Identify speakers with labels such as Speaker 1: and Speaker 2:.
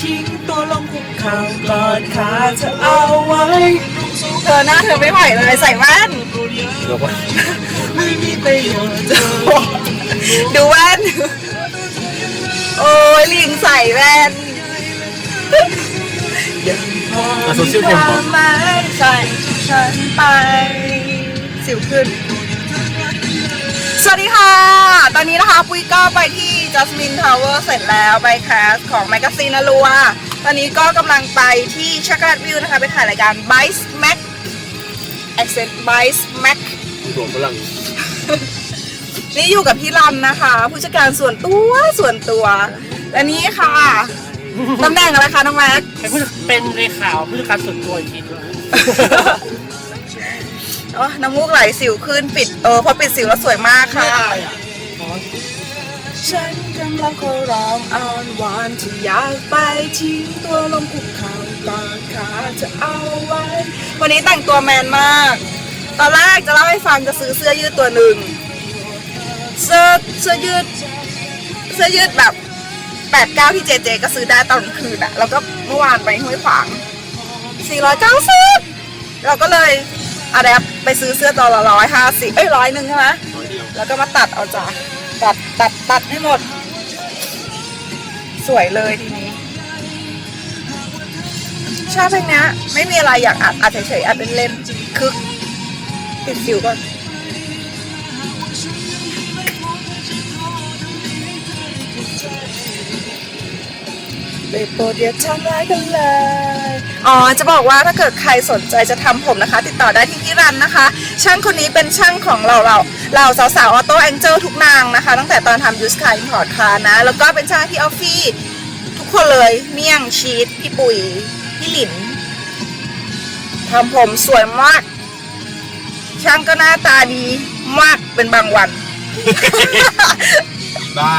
Speaker 1: ทิ้งตัวลงคุกเข่ากอดขาเธอเอาไว้
Speaker 2: เธอหน้าเธอไม่ไหวเลยใส่แว่น
Speaker 3: เดี๋ยวก่อน
Speaker 1: ไม่มีประโยชน์จะ
Speaker 2: ดูแว่นโอ้ยลิงใส่แว่น
Speaker 1: ยังพอ
Speaker 3: อะโซเชียลเทม
Speaker 1: ค
Speaker 3: ก่อ
Speaker 1: วานมหมายใส่ฉันไป
Speaker 2: สิวขึ้น สวัสดีค่ะ ตอนนี้นะคะปุ้ยก็ไปที่ Jasmine Tower เสร็จแล้วไปแคสของแมกกาซีนอลัว ตอนนี้ก็กำลังไปที่ Chocolate View นะคะ ไปถ่ายรายการ Bice Mac Accent Bice Mac
Speaker 3: หลวงฝรั่ง
Speaker 2: นี่อยู่กับพี่รันนะคะ ผู้จัดการส่วนตัวส่วนตัว และนี่ค่ะตำแหน่งอะไรคะน้องแม็ก
Speaker 4: เป็นผู้เป็นเลขาผู้จัดการส่วนตัวอีกทีนึง
Speaker 2: โอ้น้ำมูกไหลสิวขึ้นปิดเออพอปิดสิวแล้วสวยมากค่ะ
Speaker 1: ฉันกำลังขอร้องอ้อนวอนที่อยากไปทิ้งตัวลงคุกเข่ากอดขาเธอเอาไว้
Speaker 2: วันนี้แต่งตัวแมนมาก ตอนแรกจะเล่าให้ฟังจะซื้อเสื้อยืดตัวหนึ่งเสื้อเสื้อยืด เสื้อยืดแบบแปดเก้าที่เจเจก็ซื้อได้ตอนกลางคืนอะแล้วก็เมื่อวานไปห้วยขวางสี่ร้อยเก้าสิบเราก็เลย อะแดปไปซื้อเสื้อตัวละร้อยห้าสิบเอ้ยร้อยหนึ่งใช่ไหม
Speaker 3: น้อยเดียว
Speaker 2: แล้วก็มาตัดเอาจ้ะตัดตัดตัดให้หมด สวยเลยทีนี้ชอบเพลงเนี้ยไม่มีอะไรอยากอัดอัดเฉยๆอัดเล่นๆคึกติดสิวก่อน
Speaker 1: ได้โปรดอย่าทำร้ายกันเลย
Speaker 2: อ๋อ จะบอกว่าถ้าเกิดใครสนใจจะทำผมนะคะ ติดต่อได้ที่พี่รันนะคะ ช่างคนนี้เป็นช่างของเราเราเราสาวๆออโต้แองเจิลทุกนางนะคะ ตั้งแต่ตอนทำยูสคาอินพอร์ตคานะ แล้วก็เป็นช่างที่ออฟฟี่ทุกคนเลย เมี่ยงชีสพี่ปุ๋ย พี่หลินทำผมสวยมาก ช่างก็หน้าตาดีมากเป็นบางวัน
Speaker 3: บ้า